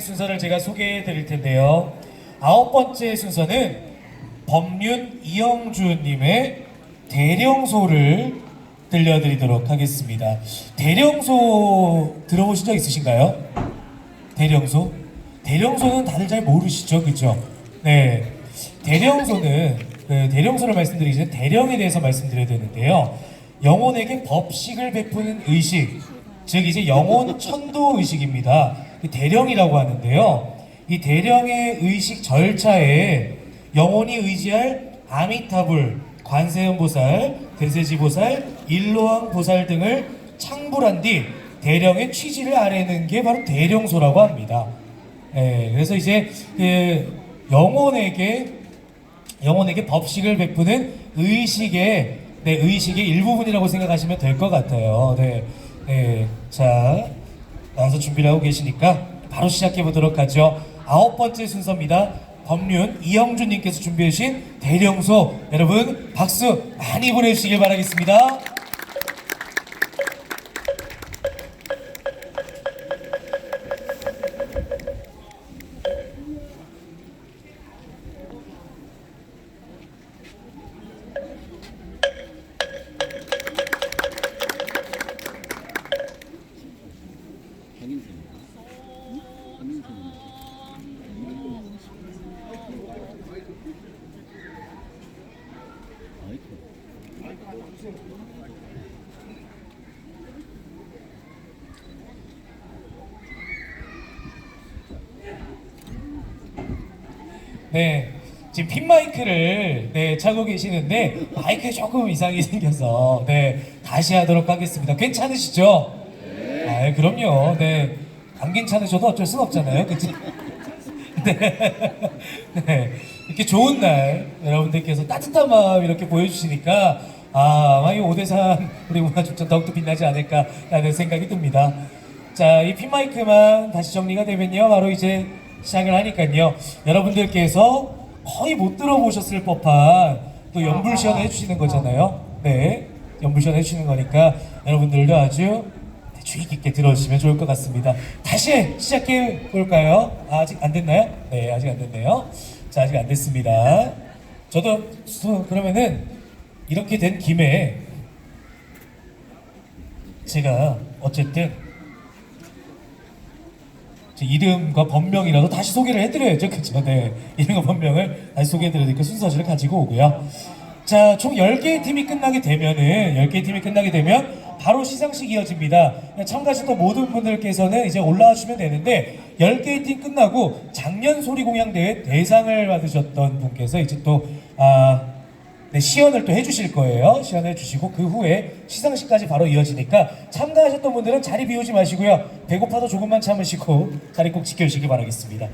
순서를 제가 소개해 드릴 텐데요. 아홉 번째 순서는 법륜 이영주님의 대령소를 들려드리도록 하겠습니다. 대령소 들어보신 적 있으신가요? 대령소? 대령소는 다들 잘 모르시죠, 그죠? 네. 대령소는 그 대령소를 말씀드리기 전에 대령에 대해서 말씀드려야 되는데요. 영혼에게 법식을 베푸는 의식, 즉 이제 영혼 천도 의식입니다. 그 대령이라고 하는데요. 이 대령의 의식 절차에 영혼이 의지할 아미타불, 관세음보살, 대세지보살, 일로왕 보살 등을 창불한 뒤 대령의 취지를 아뢰는 게 바로 대령소라고 합니다. 예, 그래서 이제 그 영혼에게 영혼에게 법식을 베푸는 의식의 네, 의식의 일부분이라고 생각하시면 될 것 같아요. 네, 네, 자 나와서 준비를 하고 계시니까 바로 시작해 보도록 하죠. 아홉 번째 순서입니다. 법륜 이영준님께서 준비해 주신 대령소 여러분 박수 많이 보내주시길 바라겠습니다. 박인선입니다. 아이고. 네. 지금 핀 마이크를 네, 차고 계시는데 마이크 조금 이상이 생겨서 네 다시 하도록 하겠습니다. 괜찮으시죠? 아, 그럼요. 네. 안 괜찮으셔도 어쩔 순 없잖아요. 그치? 네. 네. 이렇게 좋은 날 여러분들께서 따뜻한 마음 이렇게 보여주시니까 아, 이 오대산 우리 문화축전 더욱더 빛나지 않을까라는 생각이 듭니다. 자, 이 핀마이크만 다시 정리가 되면요. 바로 이제 시작을 하니까요. 여러분들께서 거의 못 들어보셨을 법한 또 연불 시연 해주시는 거잖아요. 네. 연불 시연 해주시는 거니까 여러분들도 아주 주의 깊게 들어주시면 좋을 것 같습니다. 다시 시작해 볼까요? 아, 아직 안 됐나요? 네, 아직 안 됐네요. 자, 아직 안 됐습니다. 저도 수- 그러면은 이렇게 된 김에 제가 어쨌든 제 이름과 본명이라도 다시 소개를 해드려야죠, 그쵸? 네, 이름과 본명을 다시 소개해드리니까 순서를 가지고 오고요. 자, 총 10개의 팀이 끝나게 되면은 10개의 팀이 끝나게 되면 바로 시상식 이어집니다. 참가하셨던 모든 분들께서는 이제 올라와 주시면 되는데 10개의 팀 끝나고 작년 소리 공양 대회 대상을 받으셨던 분께서 이제 또 아, 네, 시연을 또 해주실 거예요. 시연을 해주시고 그 후에 시상식까지 바로 이어지니까 참가하셨던 분들은 자리 비우지 마시고요. 배고파도 조금만 참으시고 자리 꼭 지켜주시기 바라겠습니다.